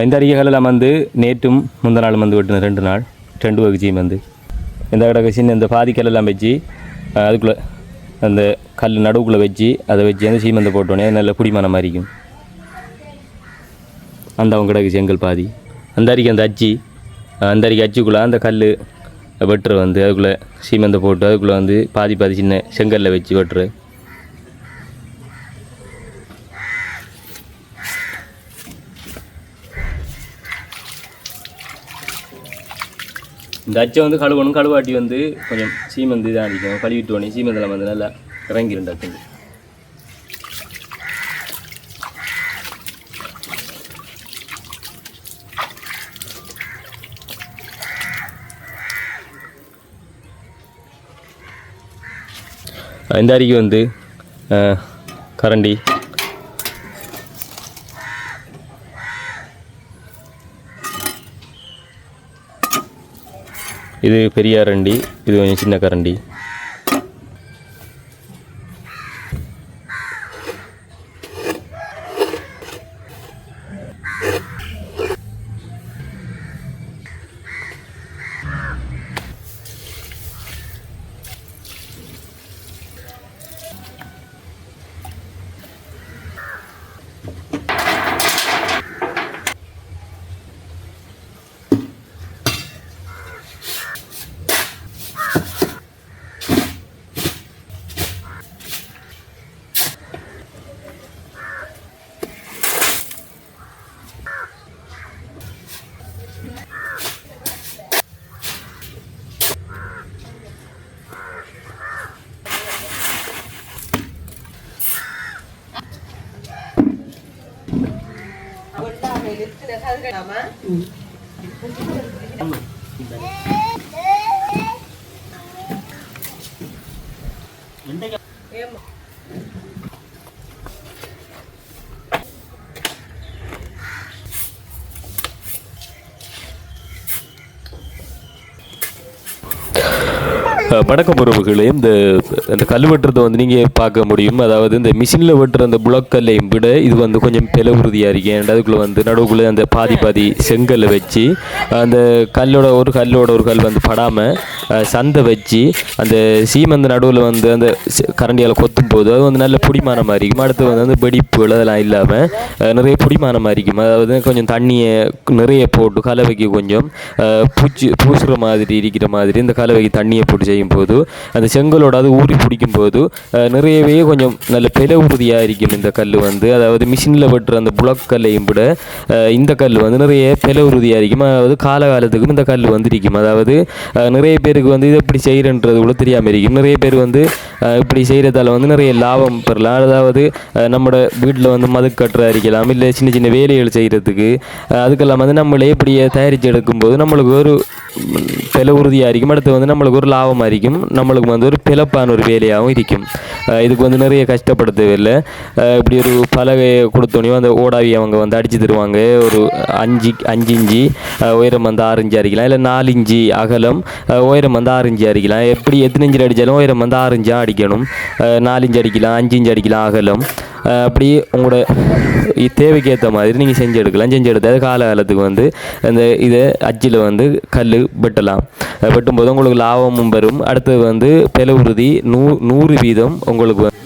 இந்த அரிகைகளெல்லாம் வந்து நேற்றும் முந்த நாள் வந்து வெட்டின ரெண்டு நாள். ரெண்டு வகுச்சியும் வந்து. இந்த கடை சின்ன இந்த பாதிக்கல்லாம் வச்சு அதுக்குள்ளே அந்த கல் நடுவுக்குள்ளே வச்சு அதை வச்சு அந்த சீமந்தை போட்டோன்னே நல்ல குடிமனம் மாதிரிக்கும். அந்த அவங்க கிடக்கு செங்கல் பாதி. அந்த அரிக்கு அந்த அச்சி அந்த அரிக்கு அச்சுக்குள்ளே அந்த கல் வெட்டுற வந்து அதுக்குள்ளே சீமந்தை போட்டு அதுக்குள்ளே வந்து பாதி பாதி சின்ன செங்கல்ல வச்சு வெட்டுற இந்த அச்சை வந்து கழுவணும். கழுவாட்டி வந்து கொஞ்சம் சீமந்து தான் அடிக்கும் கழுவிட்டு உடனே சீமந்தில் வந்து நல்லா இறங்கிடும் அச்சந்து இந்த அரிக்கு வந்து கரண்டி. இது பெரிய கரண்டி இது கொஞ்சம் சின்ன கரண்டி. ఏమో. வணக்கம் உறவுகளே. இந்த அந்த கல் வெட்டுறதை வந்து நீங்கள் பார்க்க முடியும். அதாவது இந்த மிஷினில் வெட்டுற அந்த புலக் கல்லையும் விட இது வந்து கொஞ்சம் பில உறுதியாக இருக்கேன் அதுக்குள்ளே வந்து நடுவுக்குள்ளே அந்த பாதி பாதி செங்கல்லை வச்சு அந்த கல்லோட ஒரு கல்லோட ஒரு கல் வந்து படாமல் சந்தை வச்சு அந்த சீமந்த நடுவில் வந்து அந்த கரண்டியால் கொத்தும் போது அது வந்து நல்ல பிடிமான மாதிரி இருக்கும். அடுத்து வந்து அந்த வெடிப்புகள் அதெல்லாம் இல்லாமல் நிறைய பிடிமான மாதிரி இருக்கும். அதாவது கொஞ்சம் தண்ணியை நிறைய போட்டு கலவைக்கு கொஞ்சம் பூச்சி பூசுகிற மாதிரி இருக்கிற மாதிரி இந்த கலவைக்கு தண்ணியை போட்டு செய்யும் போது அந்த செங்கலோட அது ஊறி பிடிக்கும் போது நிறையவே கொஞ்சம் நல்ல பில உறுதியாக இருக்கும் இந்த கல் வந்து. அதாவது மிஷினில் வெட்டுற அந்த புலக்கல்லையும் விட இந்த கல் வந்து நிறைய பில உறுதியாக இருக்கும் அதாவது காலகாலத்துக்கும் இந்த கல் வந்து இருக்கும் அதாவது நிறைய பேருக்கு வந்து இது எப்படி செய்கிறன்றது கூட தெரியாமல் இருக்கும். நிறைய பேர் வந்து இப்படி செய்கிறதால வந்து நிறைய லாபம் பெறலாம். அதாவது நம்மளோட வீட்டில் வந்து மது கட்டுற அரிக்கலாம் இல்லை சின்ன சின்ன வேலைகள் செய்கிறதுக்கு அதுக்கெல்லாம் வந்து நம்மளே இப்படியே தயாரித்து எடுக்கும்போது நம்மளுக்கு ஒரு ம், உறுதியாக இருக்கும் அடுத்து வந்து நம்மளுக்கு ஒரு லாபமாக இருக்கும் நம்மளுக்கு வந்து ஒரு பிழப்பான ஒரு வேலையாகவும் இருக்கும். இதுக்கு வந்து நிறைய கஷ்டப்பட தேவையில்லை இப்படி ஒரு பலகையை கொடுத்தோனையும் அந்த ஓடாவி அவங்க வந்து அடித்து தருவாங்க. ஒரு அஞ்சு அஞ்சு இஞ்சி உயரம் வந்து ஆறு இஞ்சி அடிக்கலாம் இல்லை நாலு இஞ்சி அகலம் உயரம் வந்து ஆறு இஞ்சி அடிக்கலாம் எப்படி எத்தனை இஞ்சி அடித்தாலும் உயரம் வந்து ஆறு அடிக்கணும். அஹ், நாலு இஞ்சி அடிக்கலாம் அஞ்சு இஞ்சி அடிக்கலாம் அகலம். அப்படி உங்களோட தேவைக்கு ஏற்ற மாதிரி நீங்கள் செஞ்சு எடுக்கலாம். செஞ்சு எடுத்து கால காலத்துக்கு வந்து அந்த இதை அச்சில் வந்து கல் வெட்டலாம். வெட்டும் வெட்டும்போது உங்களுக்கு லாபமும் வரும். அடுத்தது வந்து பெல உறுதி நூ நூறு வீதம் உங்களுக்கு வந்து